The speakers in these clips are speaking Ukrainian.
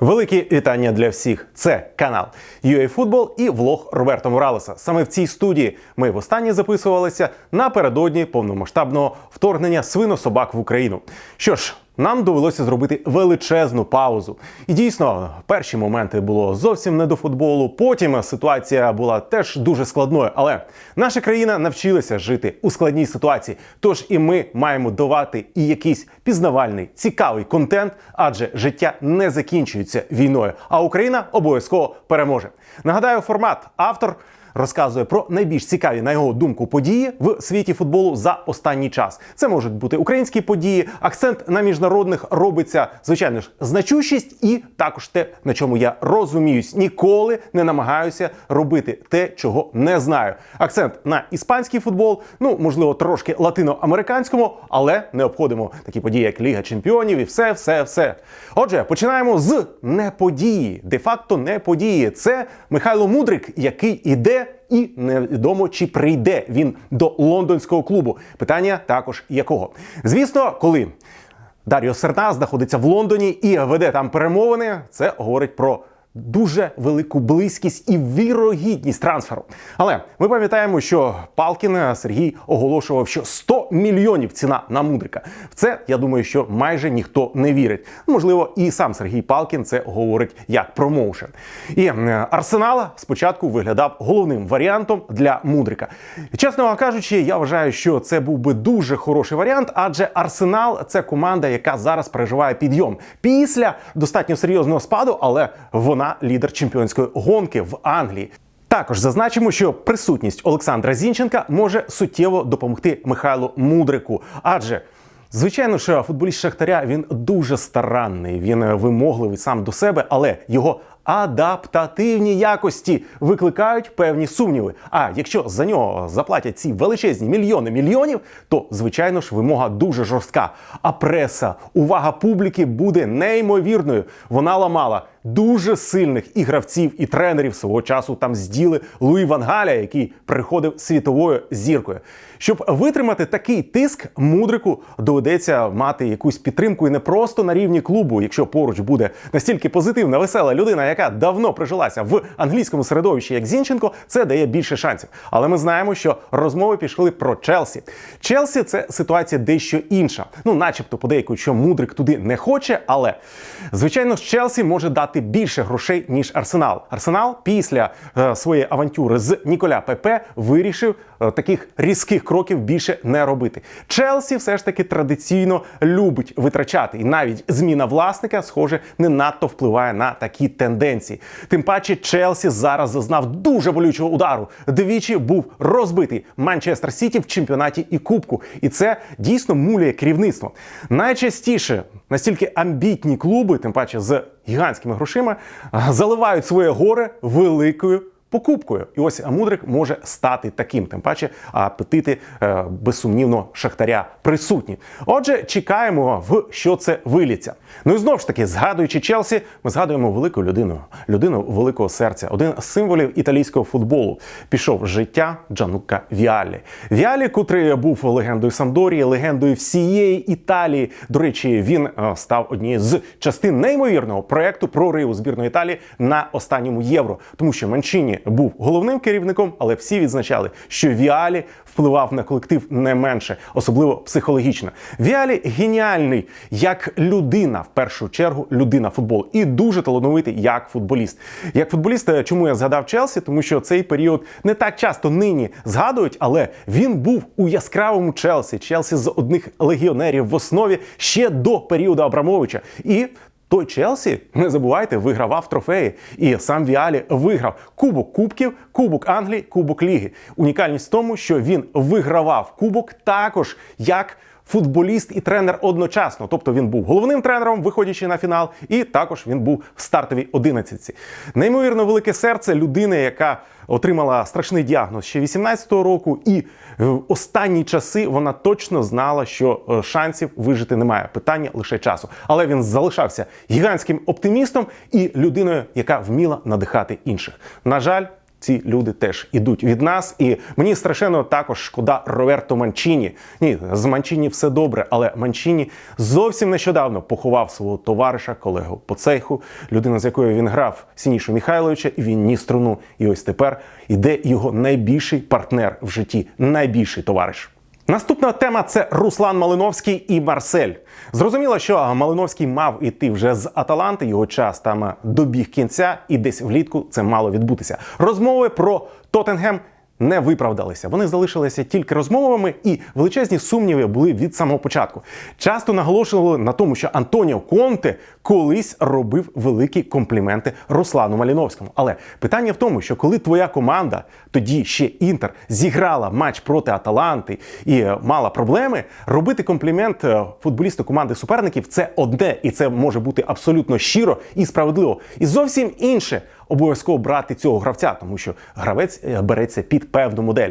Великі вітання для всіх. Це канал UAFootball і влог Роберто Моралеса. Саме в цій студії ми востаннє записувалися напередодні повномасштабного вторгнення свинособак в Україну. Що ж. Нам довелося зробити величезну паузу. І дійсно, перші моменти було зовсім не до футболу. Потім ситуація була теж дуже складною. Але наша країна навчилася жити у складній ситуації. Тож і ми маємо давати і якийсь пізнавальний, цікавий контент, адже життя не закінчується війною. А Україна обов'язково переможе. Нагадаю, формат автор розказує про найбільш цікаві, на його думку, події в світі футболу за останній час. Це можуть бути українські події, акцент на міжнародних робиться, звичайно ж, значущість, і також те, на чому я розуміюсь, ніколи не намагаюся робити те, чого не знаю. Акцент на іспанський футбол, ну можливо, трошки латиноамериканському, але не обходимо такі події, як Ліга Чемпіонів, і все, все, все. Отже, починаємо з неподії. Де-факто не події. Це Михайло Мудрик, який іде і невідомо чи прийде він до лондонського клубу. Питання також якого? Звісно, коли Даріо Серна знаходиться в Лондоні і веде там перемовини, це говорить про дуже велику близькість і вірогідність трансферу. Але ми пам'ятаємо, що Палкін Сергій оголошував, що 100 мільйонів ціна на мудрика. В це я думаю, що майже ніхто не вірить. Можливо, і сам Сергій Палкін це говорить як промоушен. І Арсенал спочатку виглядав головним варіантом для мудрика. Чесно кажучи, я вважаю, що це був би дуже хороший варіант, адже Арсенал це команда, яка зараз переживає підйом після достатньо серйозного спаду, але вона вона лідер чемпіонської гонки в Англії. Також зазначимо, що присутність Олександра Зінченка може суттєво допомогти Михайлу Мудрику, адже Звичайно, що футболіст Шахтаря він дуже старанний, він вимогливий сам до себе, але його адаптативні якості викликають певні сумніви. А якщо за нього заплатять ці величезні мільйони мільйонів, то звичайно ж вимога дуже жорстка. А преса, увага публіки буде неймовірною. Вона ламала дуже сильних і гравців, і тренерів свого часу там зділи Луї Вангаля, який приходив світовою зіркою. Щоб витримати такий тиск, мудрику доведеться мати якусь підтримку і не просто на рівні клубу, якщо поруч буде настільки позитивна, весела людина, яка давно прижилася в англійському середовищі, як Зінченко, це дає більше шансів. Але ми знаємо, що розмови пішли про Челсі. Челсі це ситуація дещо інша. Ну, начебто, подейкують, що мудрик туди не хоче, але звичайно ж Челсі може дати більше грошей ніж Арсенал. Арсенал після е, своєї авантюри з Ніколя Пепе вирішив е, таких різких кроків більше не робити. Челсі все ж таки традиційно любить витрачати, і навіть зміна власника, схоже, не надто впливає на такі тенденції. Тим паче, Челсі зараз зазнав дуже болючого удару. Двічі був розбитий Манчестер Сіті в чемпіонаті і кубку, і це дійсно муляє керівництво. Найчастіше настільки амбітні клуби, тим паче з гігантськими грошима, заливають своє горе великою покупкою. І ось мудрик може стати таким. Тим паче апетити е, безсумнівно шахтаря присутні. Отже, чекаємо, в що це виліться. Ну і знову ж таки, згадуючи Челсі, ми згадуємо велику людину, людину великого серця. Один з символів італійського футболу пішов життя Джанука Віалі. Віалі, котрий був легендою Самдорії, легендою всієї Італії. До речі, він е, став однією з частин неймовірного проекту прориву збірної Італії на останньому євро, тому що Манчині був головним керівником, але всі відзначали, що Віалі впливав на колектив не менше, особливо психологічно. Віалі геніальний як людина, в першу чергу, людина футболу, і дуже талановитий як футболіст. Як футболіст, е, чому я згадав Челсі, тому що цей період не так часто нині згадують, але він був у яскравому Челсі. Челсі з одних легіонерів в основі ще до періоду Абрамовича. І той Челсі, не забувайте, вигравав трофеї. І сам Віалі виграв Кубок Кубків, Кубок Англії, Кубок Ліги. Унікальність в тому, що він вигравав Кубок також як. Футболіст і тренер одночасно, тобто він був головним тренером, виходячи на фінал, і також він був в стартовій одинадцятці. Неймовірно велике серце людини, яка отримала страшний діагноз ще 18-го року, і в останні часи вона точно знала, що е, шансів вижити немає. Питання лише часу. Але він залишався гігантським оптимістом і людиною, яка вміла надихати інших. На жаль. Ці люди теж ідуть від нас, і мені страшенно також шкода Роверто Манчіні. Ні, з Манчіні все добре, але Манчіні зовсім нещодавно поховав свого товариша, колегу по цеху, людина, з якою він грав Сінішу Михайловича, і він ні струну. І ось тепер іде його найбільший партнер в житті, найбільший товариш. Наступна тема це Руслан Малиновський і Марсель. Зрозуміло, що Малиновський мав іти вже з Аталанти. Його час там добіг кінця, і десь влітку це мало відбутися. Розмови про Тоттенгем не виправдалися. Вони залишилися тільки розмовами, і величезні сумніви були від самого початку. Часто наголошували на тому, що Антоніо Конте колись робив великі компліменти Руслану Маліновському. Але питання в тому, що коли твоя команда, тоді ще Інтер, зіграла матч проти Аталанти і е, мала проблеми, робити комплімент е, футболісту команди суперників це одне, і це може бути абсолютно щиро і справедливо. І зовсім інше обов'язково брати цього гравця, тому що гравець е, береться під певну модель.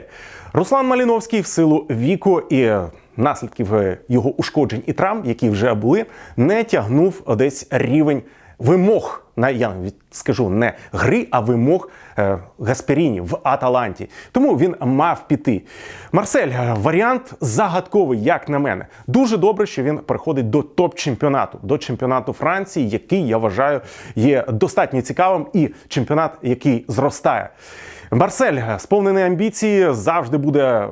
Руслан Маліновський в силу віку і наслідків е, його ушкоджень і травм, які вже були, не тягнув десь рівень вимог на я скажу не гри, а вимог е, Гасперіні в Аталанті. Тому він мав піти. Марсель е, варіант загадковий, як на мене. Дуже добре, що він переходить до топ-чемпіонату, до чемпіонату Франції, який я вважаю є достатньо цікавим, і чемпіонат, який зростає. Марсель е, сповнений амбіції, завжди буде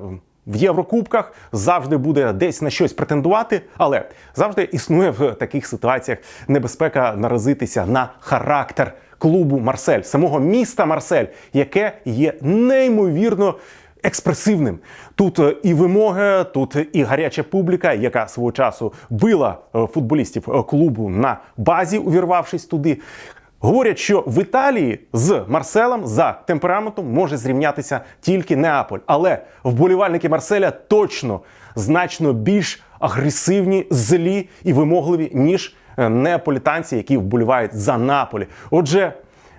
в Єврокубках завжди буде десь на щось претендувати, але завжди існує в таких ситуаціях небезпека наразитися на характер клубу Марсель, самого міста Марсель, яке є неймовірно. Експресивним тут е, і вимоги, тут і гаряча публіка, яка свого часу била е, футболістів е, клубу на базі, увірвавшись туди. Говорять, що в Італії з Марселем за темпераментом може зрівнятися тільки Неаполь, але вболівальники Марселя точно значно більш агресивні, злі і вимогливі ніж е, неаполітанці, які вболівають за Наполі. Отже.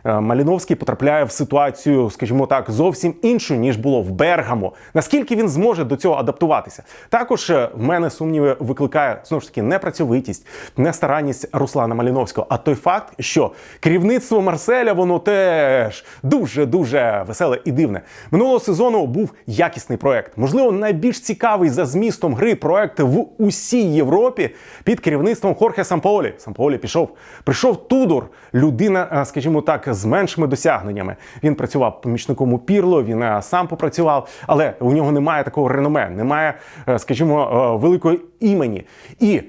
Е, Маліновський потрапляє в ситуацію, скажімо так, зовсім іншу ніж було в Бергамо. Наскільки він зможе до цього адаптуватися? Також е, в мене сумніви викликає знову ж таки непрацьовитість, нестаранність Руслана Маліновського. А той факт, що керівництво Марселя воно теж дуже дуже веселе і дивне. Минулого сезону був якісний проект, можливо, найбільш цікавий за змістом гри проект в усій Європі під керівництвом Хорхе Самполі. Самполі пішов, прийшов Тудор, людина, е, скажімо так з меншими досягненнями. Він працював помічником у Пірло, він е, сам попрацював, але у нього немає такого реноме, немає, е, скажімо, е, великої імені. І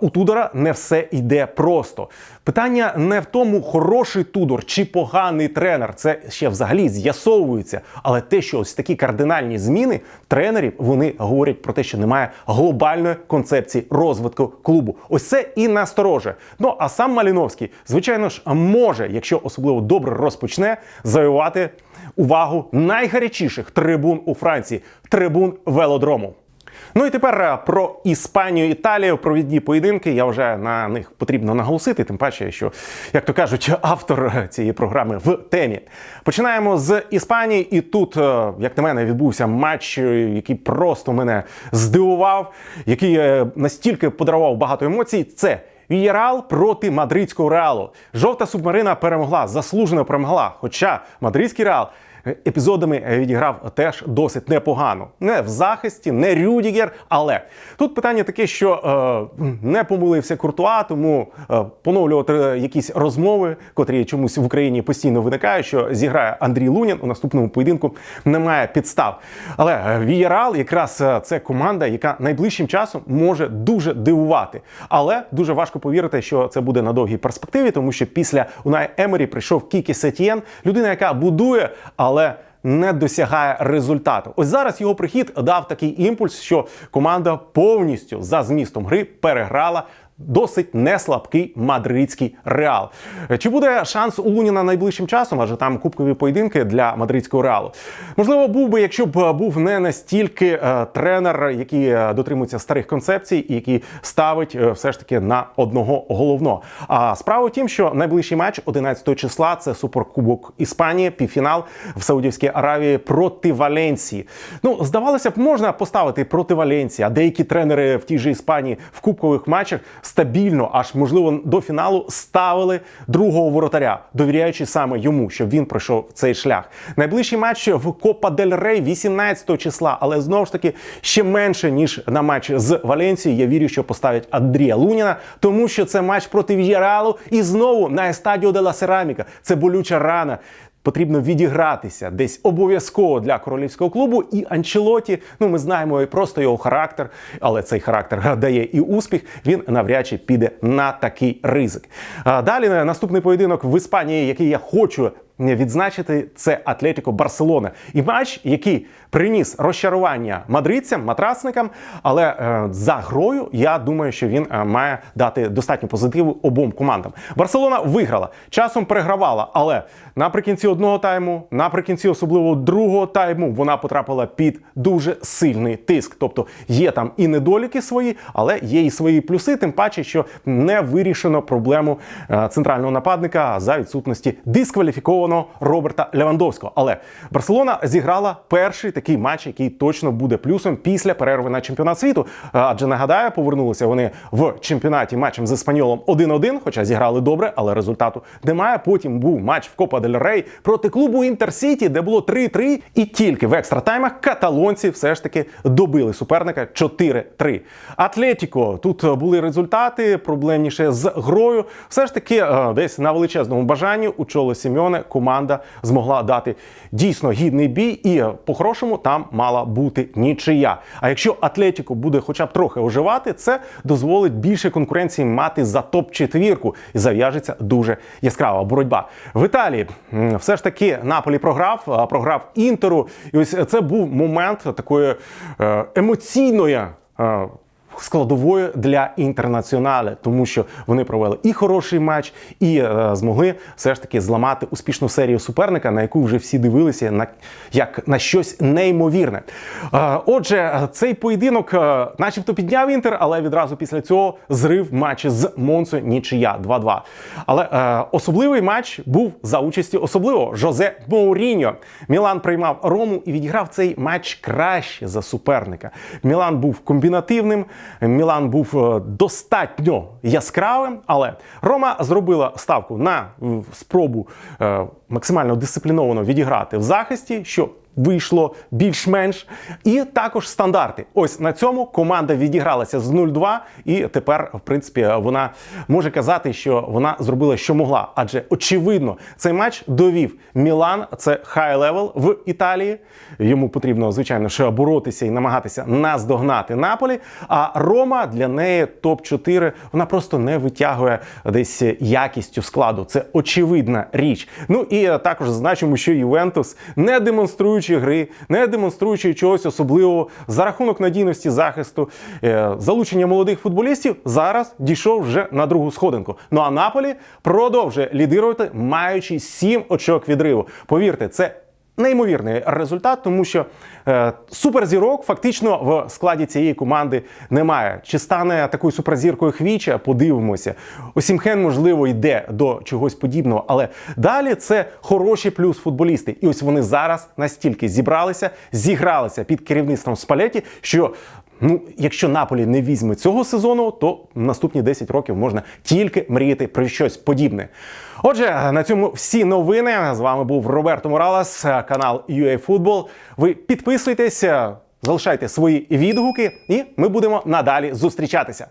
у Тудора не все йде просто. Питання не в тому, хороший Тудор чи поганий тренер. Це ще взагалі з'ясовується. Але те, що ось такі кардинальні зміни тренерів, вони говорять про те, що немає глобальної концепції розвитку клубу. Ось це і настороже. Ну а сам Маліновський, звичайно ж, може, якщо особливо добре розпочне, завоювати увагу найгарячіших трибун у Франції трибун велодрому. Ну і тепер е, про Іспанію, Італію, провідні поєдинки. Я вже на них потрібно наголосити, тим паче, що, як то кажуть, автор цієї програми в темі. Починаємо з Іспанії, і тут, е, як на мене, відбувся матч, е, який просто мене здивував, який настільки подарував багато емоцій. Це Вієрал проти мадридського реалу. Жовта субмарина перемогла, заслужено перемогла. Хоча мадридський реал епізодами відіграв теж досить непогано. Не в захисті, не Рюдігер. Але тут питання таке, що е, не помилився Куртуа, тому е, поновлювати якісь розмови, котрі чомусь в Україні постійно виникають, що зіграє Андрій Лунін у наступному поєдинку. Немає підстав. Але Вієрал якраз е, це команда, яка найближчим часом може дуже дивувати. Але дуже важко повірити, що це буде на довгій перспективі, тому що після Унай Емері прийшов Кікі Сетієн, людина, яка будує але не досягає результату. Ось зараз його прихід дав такий імпульс, що команда повністю за змістом гри переграла досить неслабкий мадридський реал. Чи буде шанс у Луніна найближчим часом? Адже там кубкові поєдинки для мадридського реалу. Можливо, був би, якщо б був не настільки е, тренер, який е, дотримується старих концепцій і який ставить е, все ж таки на одного головного. А справа в тім, що найближчий матч 11 числа це суперкубок Іспанії, півфінал в Саудівській Аравії проти Валенції. Ну, здавалося б, можна поставити проти Валенції, а деякі тренери в тій же Іспанії в кубкових матчах стабільно, аж можливо до фіналу ставили другого воротаря, довіряючи саме йому, щоб він пройшов цей шлях. Найближчий матч в Копа Дель Рей 18 числа, але знову ж таки ще менше ніж на матч з Валенцією. Я вірю, що поставлять Андрія Луніна, тому що це матч проти В'єреалу і знову на Естадіо де ла Сераміка. Це болюча рана. Потрібно відігратися десь обов'язково для королівського клубу. І Анчелоті, ну ми знаємо і просто його характер, але цей характер дає і успіх. Він навряд чи піде на такий ризик. А Далі наступний поєдинок в Іспанії, який я хочу відзначити, це Атлетіко Барселона. І матч, який приніс розчарування мадридцям, матрасникам. Але е, за грою я думаю, що він е, має дати достатньо позитиву обом командам. Барселона виграла, часом перегравала, але наприкінці одного тайму, наприкінці особливо другого тайму, вона потрапила під дуже сильний тиск. Тобто є там і недоліки свої, але є і свої плюси, тим паче, що не вирішено проблему е, центрального нападника за відсутності дискваліфікованого Роберта Левандовського. Але Барселона зіграла перший такий матч, який точно буде плюсом після перерви на чемпіонат світу. Адже нагадаю, повернулися вони в чемпіонаті матчем з Еспаньолом 1-1, хоча зіграли добре, але результату немає. Потім був матч в Копа дель Рей проти клубу Інтерсіті, де було 3-3. І тільки в екстратаймах каталонці все ж таки добили суперника 4-3. Атлетіко тут були результати, проблемніше з грою. Все ж таки, е, десь на величезному бажанні у Чоло Сімьоне команда змогла дати дійсно гідний бій, і е, по-хорошому там мала бути нічия. А якщо Атлетіко буде хоча б трохи оживати, це дозволить більше конкуренції мати за топ-четвірку і зав'яжеться дуже яскрава боротьба. В Італії все ж таки Наполі програв, програв Інтеру. І ось це був момент такої е, емоційної. Складовою для інтернаціонале, тому що вони провели і хороший матч, і е, змогли все ж таки зламати успішну серію суперника, на яку вже всі дивилися на як на щось неймовірне. Е, отже, цей поєдинок, е, начебто, підняв інтер, але відразу після цього зрив матч з Монцо нічия 2-2. Але е, особливий матч був за участі особливого Жозе Моуріньо. Мілан приймав Рому і відіграв цей матч краще за суперника. Мілан був комбінативним. Мілан був е, достатньо яскравим, але Рома зробила ставку на спробу е, максимально дисципліновано відіграти в захисті, що вийшло більш-менш. І також стандарти. Ось на цьому команда відігралася з 0-2, і тепер, в принципі, вона може казати, що вона зробила, що могла. Адже очевидно, цей матч довів Мілан. Це хай левел в Італії. Йому потрібно, звичайно, ще боротися і намагатися наздогнати Наполі. А Рома для неї топ-4. Вона просто не витягує десь якістю складу. Це очевидна річ. Ну і також зазначимо, що Ювентус, не демонструючи гри, не демонструючи чогось особливого за рахунок надійності захисту, е, залучення молодих футболістів, зараз дійшов вже на другу сходинку. Ну а Наполі продовжує лідирувати, маючи 7 очок відриву. Повірте, це неймовірний результат, тому що е, суперзірок фактично в складі цієї команди немає. Чи стане такою суперзіркою Хвіча? Подивимося. Осімхен, можливо, йде до чогось подібного, але далі це хороші плюс футболісти. І ось вони зараз настільки зібралися, зігралися під керівництвом Спалеті, що. Ну, якщо Наполі не візьме цього сезону, то наступні 10 років можна тільки мріяти про щось подібне. Отже, на цьому всі новини. З вами був Роберто Моралес, канал UA Football. Ви підписуйтесь, залишайте свої відгуки, і ми будемо надалі зустрічатися.